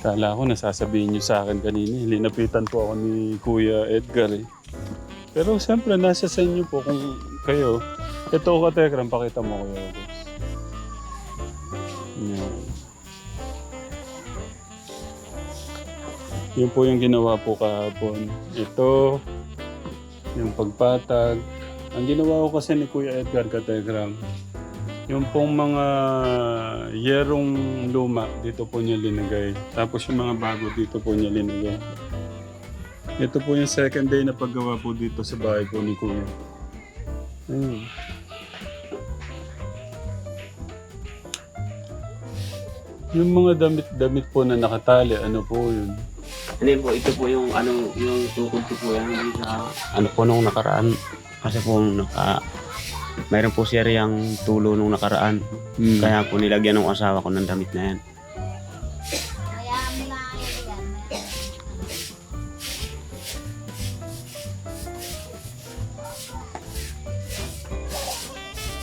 Kala ko nasasabihin niyo sa akin kanina. eh. Linapitan po ako ni Kuya Edgar eh. Pero siyempre, nasa sa inyo po kung kayo. Ito ka, Tekram, pakita mo Kuya August. Yan. Yun po yung ginawa po kahapon. Ito, yung pagpatag. Ang ginawa ko kasi ni Kuya Edgar Kategram, yung pong mga yerong luma, dito po niya linagay. Tapos yung mga bago, dito po niya linagay. Ito po yung second day na paggawa po dito sa bahay po ni Kuya. Ayun. Yung mga damit-damit po na nakatali, ano po yun? Hindi po, ito po yung ano, yung tukod ko po yan yung sa ano po nung nakaraan. Kasi po naka mayroon po siya riyang tulo nung nakaraan. Hmm. Kaya po nilagyan ng asawa ko ng damit na yan.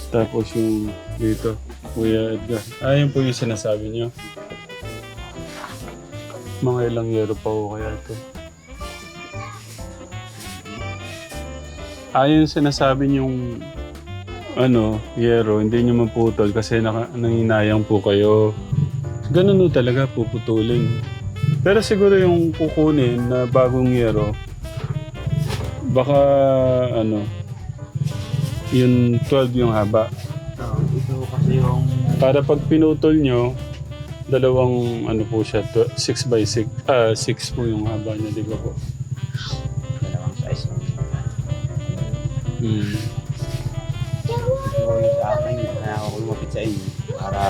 Tapos yung dito, Kuya Edgar. Ah, yun po yung sinasabi niyo. Mga ilang yero pa ho kaya ito. Yung sinasabi niyong ano, yero, hindi niyo maputol kasi naka, nanginayang po kayo. Ganun ho talaga, puputulin. Pero siguro yung kukunin na bagong yero, baka ano, yung 12 yung haba. So, ito kasi yung Para pag pinutol nyo, dalawang ano po siya, 6 by 6. Ah, 6 po yung haba niya, di ba po? dalawang size. Hmm. Sa akin, kaya ako lumapit sa inyo para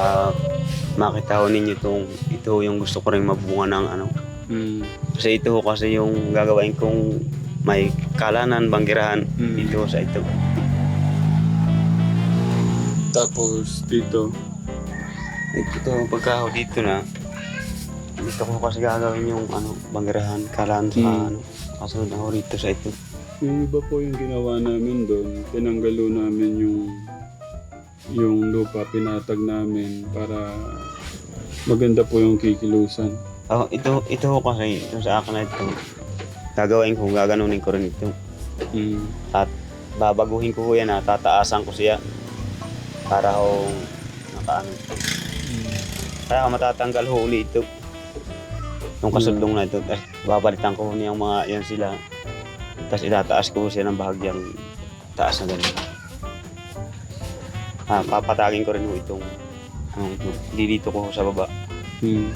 makita ko ninyo itong ito yung gusto ko rin mabunga ng ano. Hmm. Kasi ito kasi yung gagawin kong may kalanan, banggirahan Mm. dito sa ito. Tapos dito, Ito pagka dito na, dito ko kasi gagawin yung ano, banggirahan, kalan sa Mm. ano, kasunod ako rito sa ito. yung iba po yung ginawa namin doon, tinanggalo namin yung yung lupa, pinatag namin para maganda po yung kikilusan. Oh, ito, ito ko kasi, ito sa akin na ito, gagawin ko, gaganunin ko rin ito. Hmm. At babaguhin ko yan tataasan ko siya para ho nakaano. Kaya ka matatanggal ho uli ito. Yung kasundong na ito, tapos babalitan ko niyang mga yan sila. Tapos itataas ko siya ng bahagyang taas na ganun. Ah, papatagin ko rin ho itong ano ito. Didito ko sa baba. Hmm.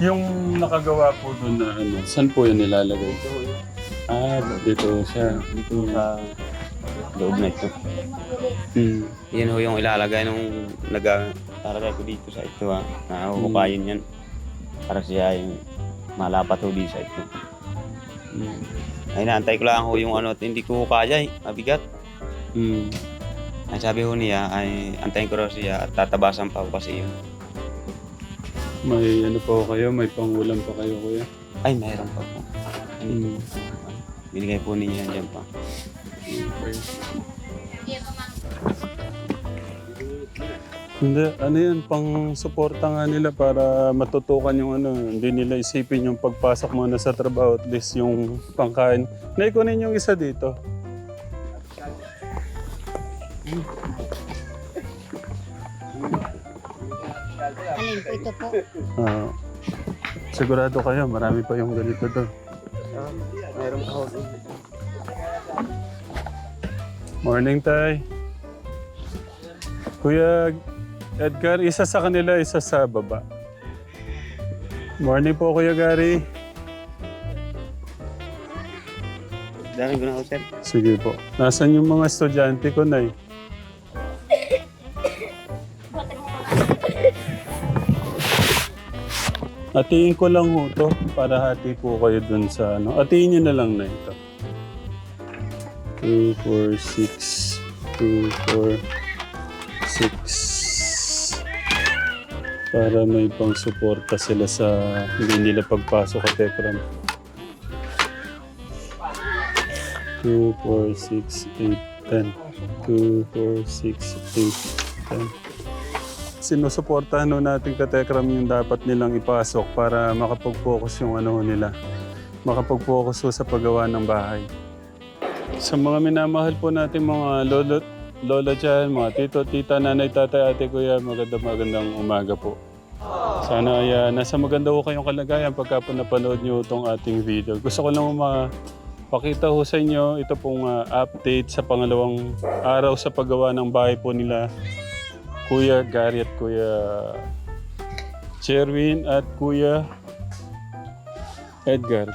Yung nakagawa po doon na ano, saan po yun nilalagay? Ito. Ah, dito siya. Dito sa loob na ito. Hmm. Yan ho yung ilalagay nung nag-lalagay ko dito sa ito ha. Nahuhukayin yan. Para siya yung malapat ho dito sa ito. Hmm. Ay naantay ko lang ho yung ano, at hindi ko kaya eh. Mabigat. Hmm. Ay sabi ho niya, ay antayin ko raw siya at tatabasan pa ho kasi yun. May ano pa kayo, may pangulam pa kayo kuya. Ay, mayroon pa po. Hmm. Binigay po niya dyan pa. Okay. Hindi, ano yan, pang suporta nga nila para matutukan yung ano, hindi nila isipin yung pagpasok mo na sa trabaho, at least yung pangkain. Naikunin yung isa dito. Alin po ito po? Ah, sigurado kayo, marami pa yung ganito doon. Mayroon pa ho. Morning, Tay. Kuya Edgar, isa sa kanila, isa sa baba. Morning po, Kuya Gary. Dami ko na ho, sir. Sige po. Nasaan yung mga estudyante ko, Nay? Atiin ko lang ho to para hati po kayo dun sa ano. Atiin nyo na lang na ito. 2, 4, 6, 2, 4, 6. Para may pang suporta sila sa hindi nila pagpasok at Tekram. 2, 4, 6, 8, 10. 2, 4, 6, 8, 10. sinusuportahan ho natin katekram yung dapat nilang ipasok para makapag-focus yung ano nila. Makapag-focus sa paggawa ng bahay. Sa mga minamahal po natin mga lolo, lola dyan, mga tito, tita, nanay, tatay, ate, kuya, magandang magandang umaga po. Sana ay nasa maganda ho kayong kalagayan pagka po napanood nyo itong ating video. Gusto ko lang mapakita ho sa inyo ito pong ah, update sa pangalawang araw sa paggawa ng bahay po nila Kuya Gary at Kuya Sherwin at Kuya Edgar.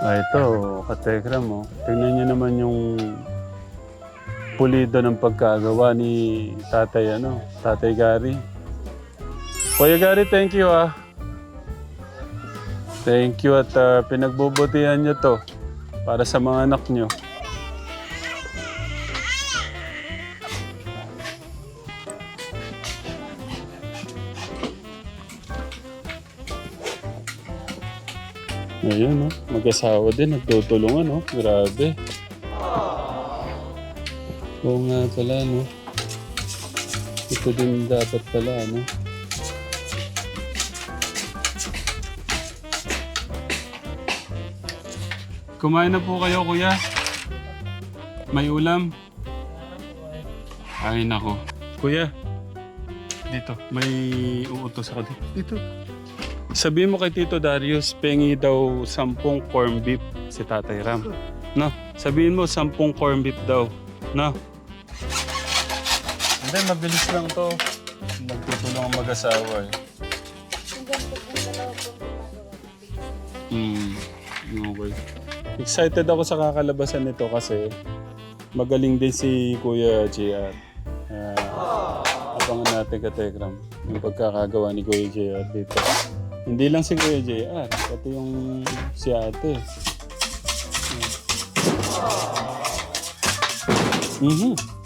Ah, ito, katekram mo. Tingnan niyo naman yung pulido ng pagkagawa ni tatay, ano, tatay Gary. Kuya Gary, thank you ah. Thank you at ah, pinagbubutihan niyo to para sa mga anak niyo. Ayun, no? Mag-asawa din, nagtutulungan, no? Grabe. Oo nga pala, no? Ito din dapat pala, no? Kumain na po kayo, kuya. May ulam. Ay, nako. Kuya, dito. May uutos ako dito. Dito. Sabihin mo kay Tito Darius, pengi daw sampung corn beef si Tatay Ram. No? Sabihin mo sampung corn beef daw. No? Hindi, mabilis lang to. Nagtutulong ang mag-asawa eh. Hmm. Okay. Excited ako sa kakalabasan nito kasi magaling din si Kuya JR. Ah, abangan natin ka Tekram yung pagkakagawa ni Kuya JR dito. Hindi lang si Kuya JR, pati yung si ate. Mhm.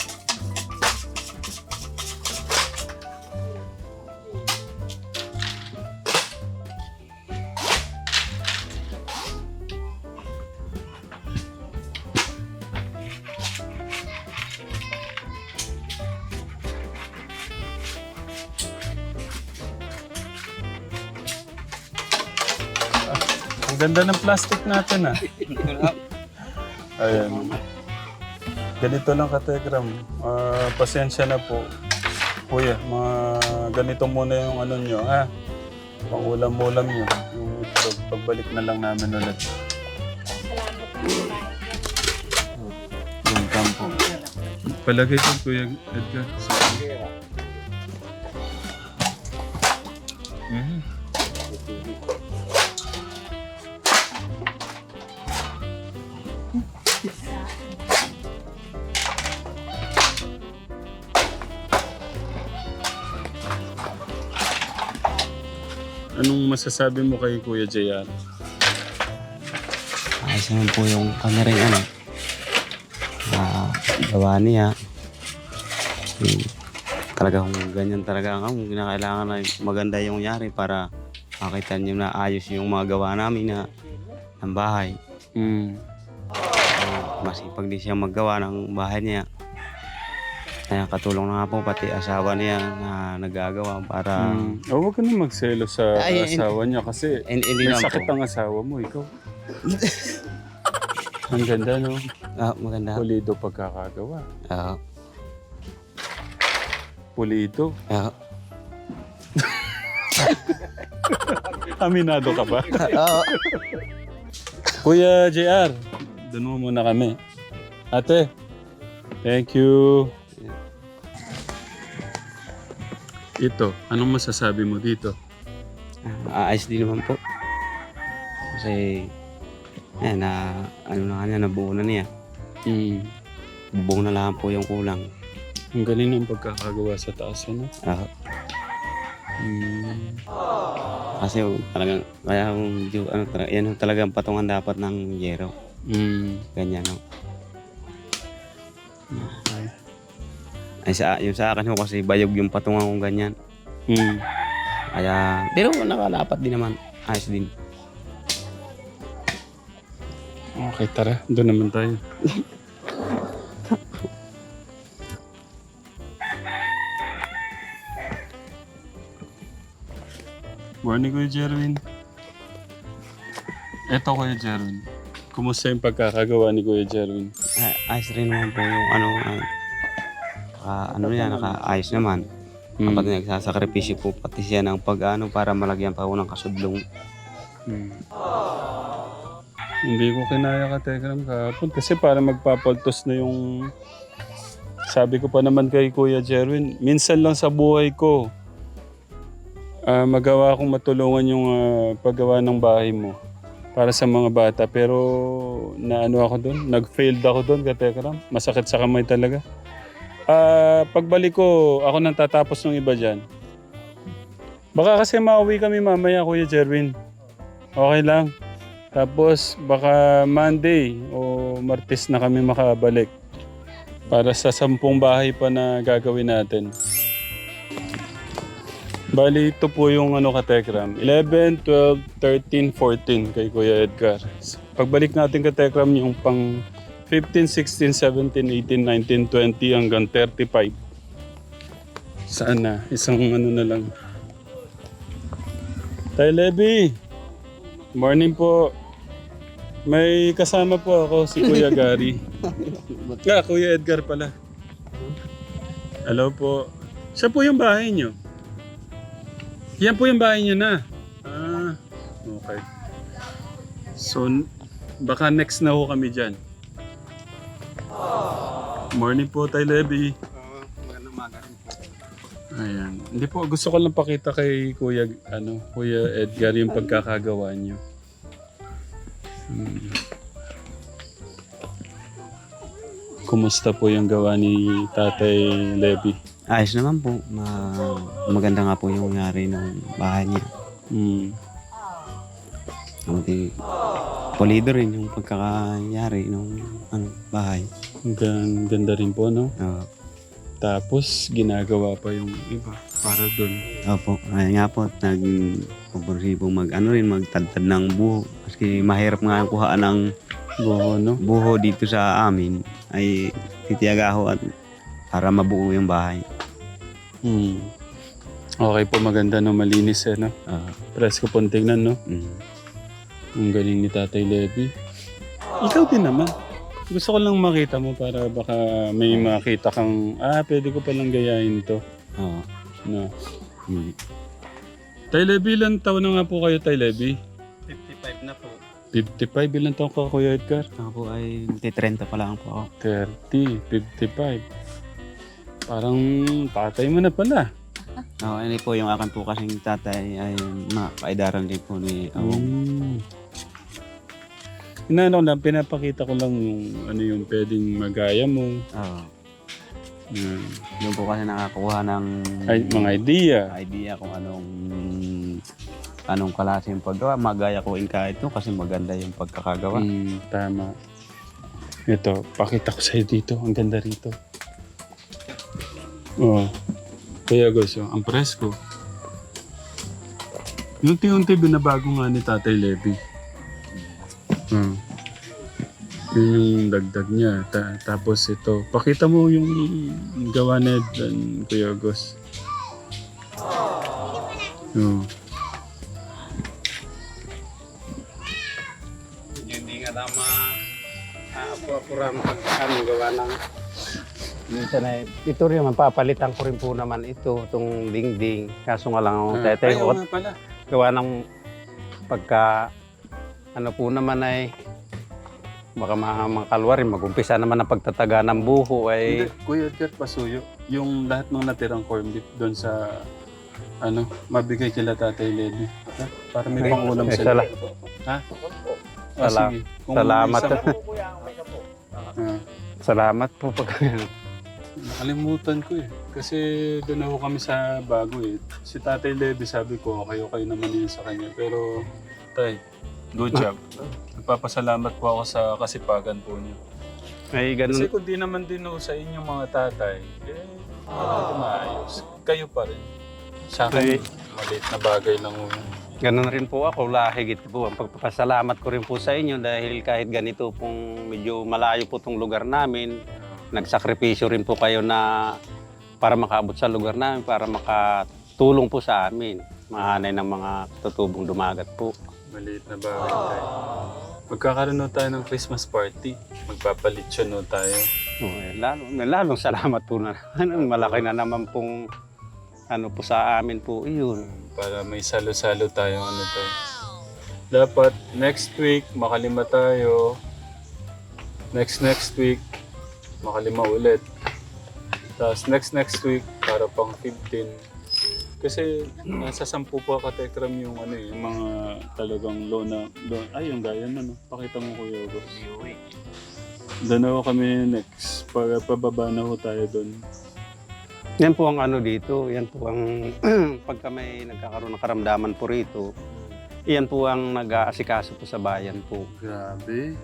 Ganda ng plastic natin ah. Ayan. Ganito lang ka Tekram. Ah, pasensya na po. Kuya, mga ganito muna yung ano nyo ha. Pangulam-ulam nyo. Yung itlog, pagbalik na lang namin ulit. Yung kampo. Palagay ko Kuya Edgar. Sige. Mhm. Masasabi mo kay Kuya JR? Ayos naman po yung kanya rin ano. Ah, gawa niya. Hmm, talaga kung ganyan talaga ang kung kinakailangan na maganda yung yari para makita niyo na ayos yung mga gawa namin na ng bahay. Mm. Uh, masipag din siya maggawa ng bahay niya. Kaya katulong na nga po pati asawa niya na nagagawa para Mm. Oh, huwag ka na magselo sa Ay, asawa niya kasi hindi, hindi may sakit po. ang asawa mo, ikaw. ang ganda, no? Ah, maganda. Pulido pagkakagawa. Ah, Pulido. ah. Aminado ka ba? Oo. Kuya JR, doon mo muna kami. Ate, thank you. Ito, anong masasabi mo dito? Ah, ayos din naman po. Kasi, ayan, na, ano na kanya, nabuo na niya. Mm. Bubong na lang po yung kulang. Ang galing ng pagkakagawa sa taas, ano? Ah, Mm. kasi talagang, kaya yung, yung, ano, talaga, yan yung talagang patungan dapat ng yero. Mm. Ganyan, no? Ay, sa, yung sa akin ho, kasi bayog yung patungan kong ganyan. Mm. Kaya, pero nakalapat din naman. Ayos din. Okay, tara. Doon naman tayo. Morning, Kuya Jerwin. Eto, Kuya Jerwin. Kumusta yung pagkakagawa ni Kuya Jerwin? Ah, ayos rin naman po yung ano, ah, ah, ano yan, naka-ayos naman. Hmm. Kapag nagsasakripisyo po pati siya ng pag ano, para malagyan pa po ng kasudlong. Hmm. Hindi ko kinaya ka Telegram kahapon kasi para magpapaltos na yung... Sabi ko pa naman kay Kuya Jerwin, minsan lang sa buhay ko, ah, magawa akong matulungan yung ah, paggawa ng bahay mo para sa mga bata. Pero naano ako doon, nag-failed ako doon ka Telegram. Masakit sa kamay talaga. Ah, pagbalik ko, ako nang tatapos ng iba dyan. Baka kasi mauwi kami mamaya, Kuya Jerwin. Okay lang. Tapos baka Monday o Martes na kami makabalik. Para sa sampung bahay pa na gagawin natin. Bali, ito po yung ano ka-Tekram. 11, 12, 13, 14 kay Kuya Edgar. Pagbalik natin ka-Tekram yung pang 15, 16, 17, 18, 19, 20 hanggang 35. Saan na? Isang ano na lang. Tay Levy! Morning po. May kasama po ako si Kuya Gary. Nga, Kuya Edgar pala. Hello po. Siya po yung bahay niyo. Yan po yung bahay niyo na. Ah, okay. So, baka next na ho kami dyan. Morning po, Tay Levy. Ayan. Hindi po, gusto ko lang pakita kay Kuya, ano, Kuya Edgar yung pagkakagawa niyo. Hmm. Kumusta po yung gawa ni Tatay Levy? Ayos naman po. Ma- maganda nga po yung nangyari ng bahay niya. Hmm. Buti, pulido rin yung pagkakayari ng ano, bahay. Gan, ganda rin po, no? Oo. Tapos, ginagawa pa yung iba para doon. Opo, ayun nga po, nag po mag ano rin, magtadtad ng buho. Kasi mahirap nga kuhaan ng Buho, no? buho dito sa amin ay titiyaga ho at para mabuo yung bahay. Hmm. Okay po, maganda no, malinis eh, no? Ah, Presko pong tingnan, no? mm. Ang galing ni Tatay Levy. Ikaw din naman. Gusto ko lang makita mo para baka may makita kang, ah, pwede ko palang gayahin to. Oo. No. Mm. Tay Levy, ilan taon na nga po kayo, Tay Levy? 55 na po. 55, ilan taon ka, Kuya Edgar? Ako po ay 30 pa lang po ako. 30, 55. Parang tatay mo na pala. Oo, ano po yung akin po kasing tatay ay mapaidaran din po ni Awong. Mm. Inaano lang, pinapakita ko lang yung ano yung pwedeng magaya mo. Oo. Yan. Doon po kasi nakakuha ng Ay, mga idea. idea kung anong anong klase yung paggawa. Magaya ko in kahit ito kasi maganda yung pagkakagawa. Mm, tama. Ito, pakita ko sa'yo dito. Ang ganda rito. Oh. Kaya gusto, ang presko. Unti-unti binabago nga ni Tatay Levy. Hmm. Yun yung dagdag niya. Ta- tapos ito, pakita mo yung gawa ni Ed, and Kuya Gus. Oh. Hindi nga tama apo-apuram kami gawa ng minsan ay ito rin mapapalitan ko rin po naman ito itong dingding kaso nga lang ang Ah, tetay ay, oo ko nga pala. gawa ng pagka ano po naman ay baka mga makalwa rin magumpisa naman ang pagtataga ng buho Hindi, ay Kuya Edgar Pasuyo, yung lahat ng natirang corned beef doon sa ano, mabigay kila Tatay Levy. Ha? Para may Ay, pangulam ay, sila. sala- Ha? Ah, Sala- sige. Kung salamat. may isang- Ah, salamat po pag nakalimutan ko eh. Kasi doon ako kami sa bago eh. Si Tatay Levy sabi ko, okay, okay naman yun sa kanya. Pero, Tay, good job. Nagpapasalamat po ako sa kasipagan po niyo. ay Kasi ganun kung di naman din ho sa inyong mga tatay, eh, hindi ko maayos. Kayo pa rin. Sa akin, Ay. maliit na bagay lang ho. yun. Ganun rin po ako, lahigit po. Ang pagpapasalamat ko rin po sa inyo dahil kahit ganito pong medyo malayo po tong lugar namin, nagsakripisyo rin po kayo na para makaabot sa lugar namin, para makatulong po sa amin. mahanay ng mga tutubong dumagat po. Maliit na bahay tayo. Magkakaroon na tayo ng Christmas party. Magpapalitsyon na tayo. Oh, eh, lalo, lalong salamat po na. Malaki na naman pong ano po sa amin po iyon. Para may salo-salo tayo ano tayo. Dapat next week makalima tayo. Next next week makalima ulit. Tapos next next week para pang 15. Kasi nasa sampu pa katekram yung ano eh, yung mga talagang low na, low, ay yung gaya na no. Pakita mo kuya Hugo. Doon na ho kami next. Para pababa na ho tayo doon. Yan po ang ano dito, yan po ang pagka may nagkakaroon ng karamdaman po rito, yan po ang nag-aasikaso po sa bayan po. Grabe.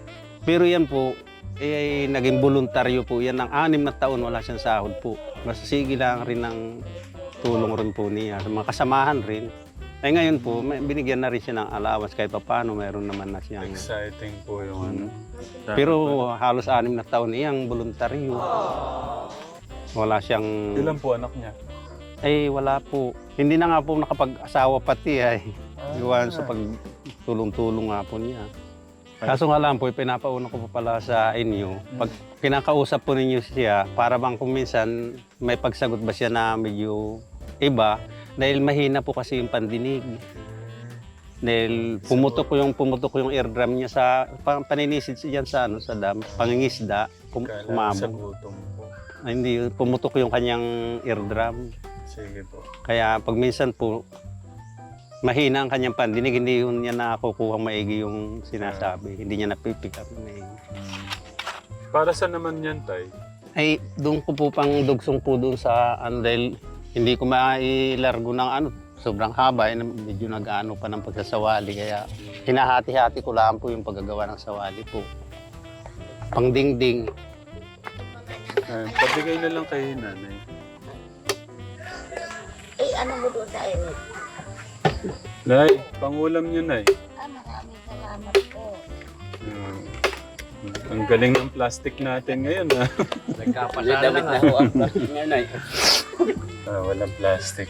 Pero yan po, eh, naging voluntaryo po. Yan ng anim na taon wala siyang sahod po. Basta sige lang rin ng tulong rin po niya. Sa mga kasamahan rin. Ay ngayon po, may, binigyan na rin siya ng allowance kahit pa paano mayroon naman na siyang... Exciting po yung ano. Pero halos anim na taon iyang voluntaryo. Wala siyang... Ilan po anak niya? Ay wala po. Hindi na nga po nakapag-asawa pati ay. Iwan sa pagtulong-tulong nga po niya. Kaso nga lang po, pinapauna ko pa pala sa inyo. Pag kinakausap po ninyo siya, para bang kung minsan may pagsagot ba siya na medyo iba, dahil mahina po kasi yung pandinig. Dahil pumutok ko yung pumutok ko yung eardrum niya sa pa, paninisid siya sa ano sa dam, pangingisda, pum, Kala sa kumabog. gutom po. Ay, hindi pumutok yung kanyang eardrum. Sige po. Kaya pag minsan po, mahina ang kanyang pandinig, hindi yun niya nakukuha maigi yung sinasabi. Hindi niya napipick up na maigi. Para sa naman yan, Tay? Ay, doon ko po pang dugsong po doon sa ano dahil hindi ko mailargo ng ano, sobrang haba, eh, medyo nag-ano pa ng pagsasawali. Kaya hinahati-hati ko lang po yung paggagawa ng sawali po. Pang dingding. Uh, pabigay na lang kay nanay. Eh, ano mo doon tayo? Nay, pangulam niyo, Nay. Ah, maraming salamat po. Hmm. Ang galing ng plastic natin ngayon, ha? Nagkapasala na nga ho ang ngayon ay. Ah, walang plastic.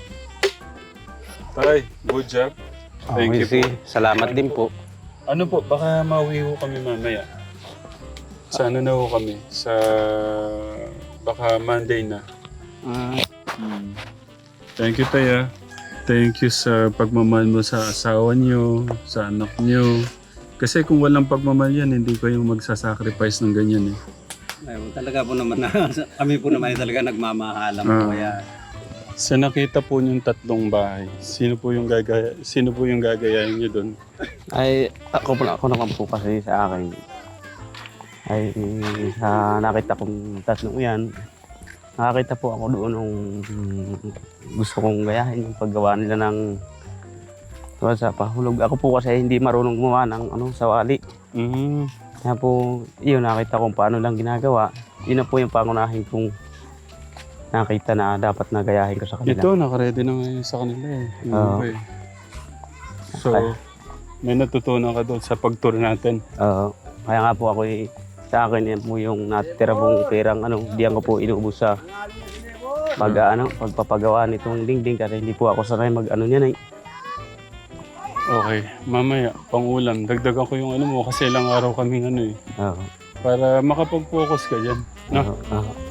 Tay, good job. Thank you po. Salamat din po. Ano po, baka mauwi ho kami mamaya. Sa ano na ho kami? Sa... Baka Monday na. Ah, Thank you, Taya. Thank you sa pagmamahal mo sa asawa niyo, sa anak niyo. Kasi kung walang pagmamahal yan, hindi kayo magsasacrifice ng ganyan eh. Ayun, talaga po naman na, kami po naman talaga nagmamahalan po Ah. kaya Sa nakita po yung tatlong bahay, sino po yung gagaya, sino po yung gagayahin niyo doon? Ay, ako, po- ako naman po kasi sa akin, ay sa nakita kong tatlong yan, nakakita po ako doon nung gusto kong gayahin yung paggawa nila ng tuwa sa pahulog. Ako po kasi hindi marunong gumawa ng ano, sawali. Mm. Kaya po, yun, nakita kong paano lang ginagawa. Yun na po yung pangunahin kong nakita na dapat na gayahin ko sa kanila. Ito, nakaredy na ngayon sa kanila eh. Yung Oo. iba eh. So, may natutunan ka doon sa pag-tour natin. Oo. kaya nga po ako eh, sa akin yan po yung natitira pong perang ano, diyan ko po inuubos sa pag ano, pagpapagawa nitong dingding kasi hindi po ako sanay mag ano niyan eh. Okay, mamaya, pang-ulam. Dagdagan ko yung ano mo kasi ilang araw kaming ano eh. Oo. Para makapag-focus ka dyan. No? Oo, oo.